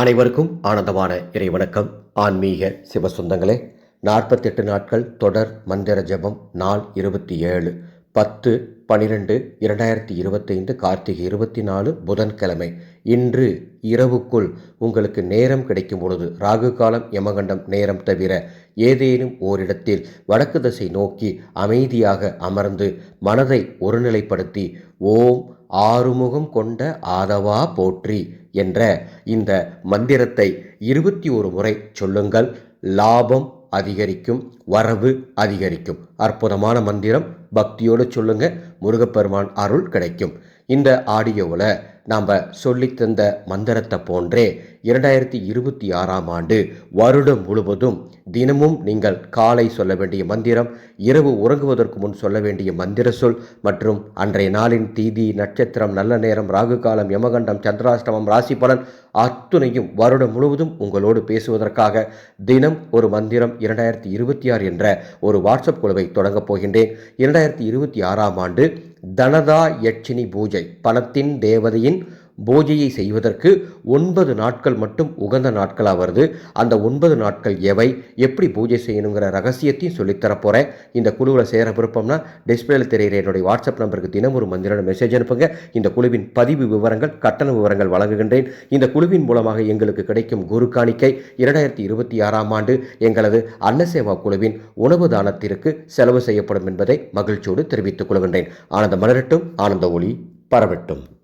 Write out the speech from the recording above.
அனைவருக்கும் ஆனந்தமான இறை வணக்கம். ஆன்மீக சிவசொந்தங்களே நாற்பத்தெட்டு நாட்கள் தொடர் மந்திர ஜெபம் நாள் இருபத்தி ஏழு. பத்து பனிரெண்டு இரண்டாயிரத்தி இருபத்தைந்து கார்த்திகை இருபத்தி நாலு புதன்கிழமை. இன்று இரவுக்குள் உங்களுக்கு நேரம் கிடைக்கும் பொழுது ராகு காலம் யமகண்டம் நேரம் தவிர ஏதேனும் ஓரிடத்தில் வடக்கு திசை நோக்கி அமைதியாக அமர்ந்து மனதை ஒருநிலைப்படுத்தி ஓம் ஆறுமுகம் கொண்ட ஆதவா போற்றி. என்ற இந்த மந்திரத்தை இருபத்தி ஒரு முறை சொல்லுங்கள். லாபம் அதிகரிக்கும் வரவு அதிகரிக்கும். அற்புதமான மந்திரம் பக்தியோடு சொல்லுங்க. முருகப்பெருமான் அருள் கிடைக்கும். இந்த ஆடியோவில் நாம் சொல்லித்தந்த மந்திரத்தை போன்றே இரண்டாயிரத்தி இருபத்தி ஆறாம் ஆண்டு வருடம் முழுவதும் தினமும் நீங்கள் காலை சொல்ல வேண்டிய மந்திரம் இரவு உறங்குவதற்கு முன் சொல்ல வேண்டிய மந்திர சொல் மற்றும் அன்றைய நாளின் தீதி நட்சத்திரம் நல்ல நேரம் ராகு காலம் யமகண்டம் சந்திராஷ்டமம் ராசி பலன் அத்துணையும் வருடம் முழுவதும் உங்களோடு பேசுவதற்காக தினம் ஒரு மந்திரம் இரண்டாயிரத்தி இருபத்தி ஆறு என்ற ஒரு வாட்ஸ்அப் குழுவை தொடங்கப் போகின்றேன். இரண்டாயிரத்தி இருபத்தி ஆறாம் ஆண்டு தனதா யட்சினி பூஜை பணத்தின் தேவதையின் பூஜையை செய்வதற்கு ஒன்பது நாட்கள் மட்டும் உகந்த நாட்களாக வருது. அந்த ஒன்பது நாட்கள் எவை? எப்படி பூஜை செய்யணுங்கிற ரகசியத்தையும் சொல்லித்தரப்போகிறேன் இந்த குழுவில் சேர விருப்பம்னா டிஸ்பிளேல தெரிகிற என்னுடைய வாட்ஸ்அப் நம்பருக்கு தினம் ஒரு மந்திர மெசேஜ் அனுப்புங்க. இந்த குழுவின் பதிவு விவரங்கள் கட்டண விவரங்கள் வழங்குகின்றேன். இந்த குழுவின் மூலமாக எங்களுக்கு கிடைக்கும் குரு காணிக்கை இரண்டாயிரத்தி இருபத்தி ஆறாம் ஆண்டு எங்களது அன்னசேவா குழுவின் உணவு தானத்திற்கு செலவு செய்யப்படும் என்பதை மகிழ்ச்சியோடு தெரிவித்துக் கொள்கின்றேன். ஆனந்த மலரட்டும் ஆனந்த ஒளி பரவட்டும்.